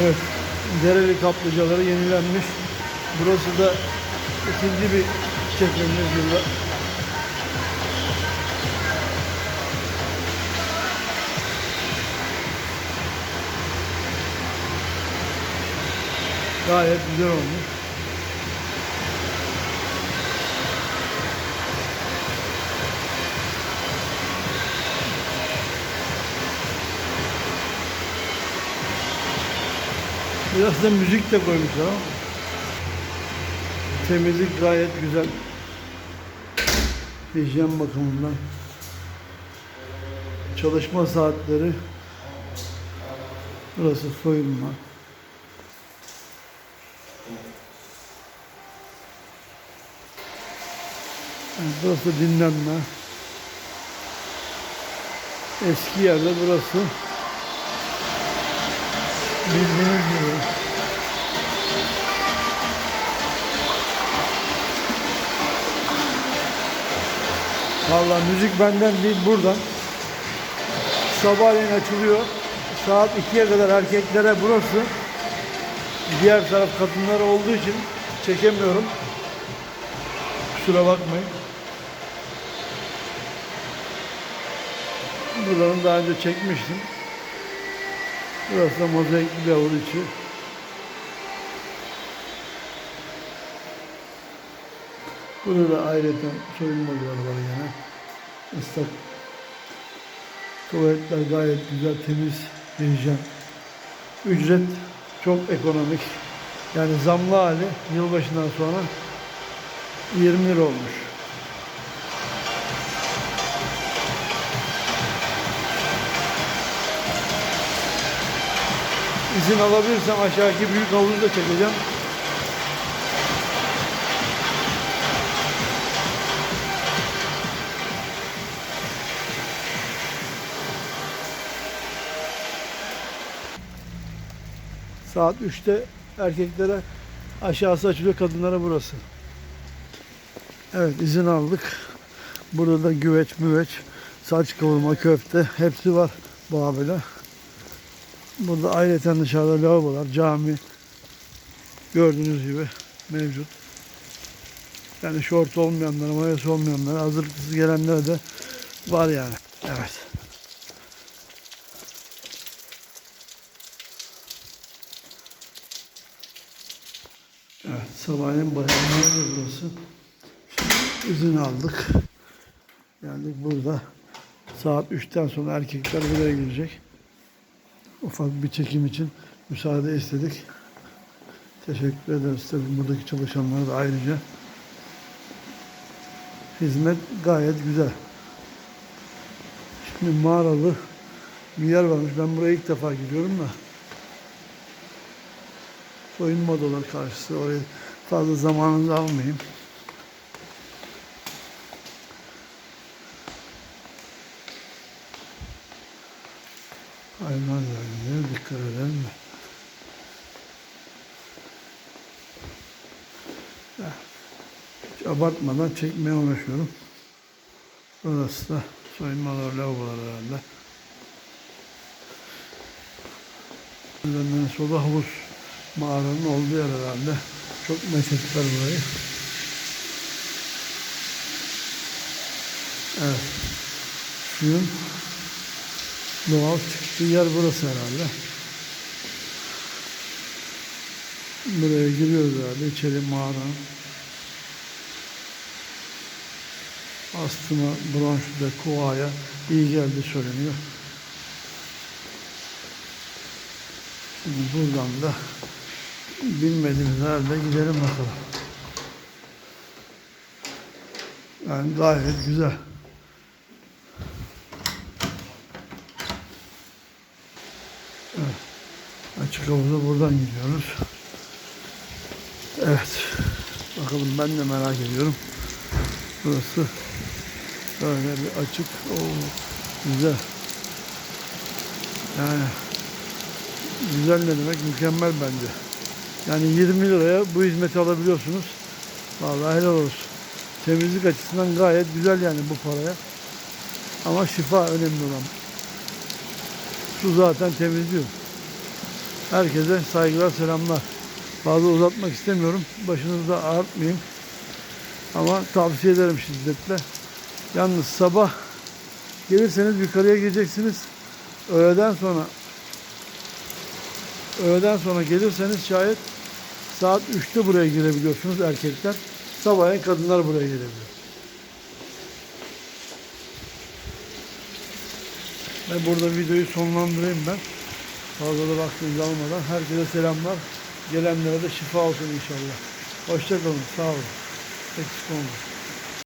Evet, dereli kaplıcaları yenilenmiş. Burası da ikinci bir çekimimiz burada. Gayet güzel olmuş. Biraz da müzik de koymuşlar ama. Temizlik gayet güzel. Hijyen bakımından. Çalışma saatleri. Burası soyunma. Yani burası dinlenme. Eski yerde burası. Bildiğiniz gibi. Vallahi müzik benden değil buradan. Sabahleyin açılıyor. Saat 2'ye kadar erkeklere burası. Diğer taraf kadınlar olduğu için çekemiyorum. Kusura bakmayın. Buradan daha önce çekmiştim. Burası da mozaikli bir havuz içi. Burada da ayrıca soyunma duvarı var yine. Islak. Tuvaletler gayet güzel, temiz, hijyen. Ücret çok ekonomik. Yani zamlı hali yılbaşından sonra 20 lira olmuş. İzin alabilirsem aşağıdaki büyük havuzu da çekeceğim. Saat 3'te erkeklere aşağısı açılıyor, kadınlara burası. Evet izin aldık. Burada da güveç, müveç, saç kavurma, köfte hepsi var bu abiyle. Burada ayrıca dışarıda lavabolar, cami gördüğünüz gibi mevcut. Yani şort olmayanlara, mayası olmayanlara, hazırlıksız gelenlere de var yani. Evet. Evet, sabahleyin bayanlar burası. İzin aldık. Geldik burada. Saat 3'ten sonra erkekler buraya girecek. Ufak bir çekim için müsaade istedik. Teşekkür ederiz tabii buradaki çalışanlara da ayrıca. Hizmet gayet güzel. Şimdi mağaralı bir yer varmış. Ben buraya ilk defa gidiyorum da. Soyunma odaları karşısı. Oraya fazla zamanınızı almayayım. Hayvan yerine dikkat edelim mi? Hiç abartmadan çekmeye uğraşıyorum. Burası da soyunmalar, lavabolar herhalde. Üzerinden sola havuz mağaranın olduğu yer herhalde. Çok meşhurlar burayı. Evet. Suyun doğal çıktığı yer burası herhalde. Buraya giriyoruz herhalde içeri mağaranın. Astıma, bronşuda, koaya iyi geldi söyleniyor. Şimdi buradan da bilmediğimiz herhalde gidelim bakalım. Yani gayet güzel. Açık havuza buradan gidiyoruz. Evet. Bakalım ben de merak ediyorum. Burası böyle bir açık. Oo, güzel. Yani güzel ne demek? Mükemmel bence. Yani 20 liraya bu hizmeti alabiliyorsunuz. Vallahi helal olsun. Temizlik açısından gayet güzel yani bu paraya. Ama şifa önemli olan. Su zaten temizliyor. Herkese saygılar, selamlar. Fazla uzatmak istemiyorum. Başınızda ağırtmayayım. Ama tavsiye ederim şiddetle. Yalnız sabah gelirseniz yukarıya gireceksiniz. Öğleden sonra öğleden sonra gelirseniz şayet saat 3'te buraya girebiliyorsunuz erkekler. Sabahleyin kadınlar buraya girebiliyor. Ve burada videoyu sonlandırayım ben. Fazla da vaktinizi almadan. Herkese selamlar. Gelenlere de şifa olsun inşallah. Hoşçakalın. Sağ olun. Eksik olmayın.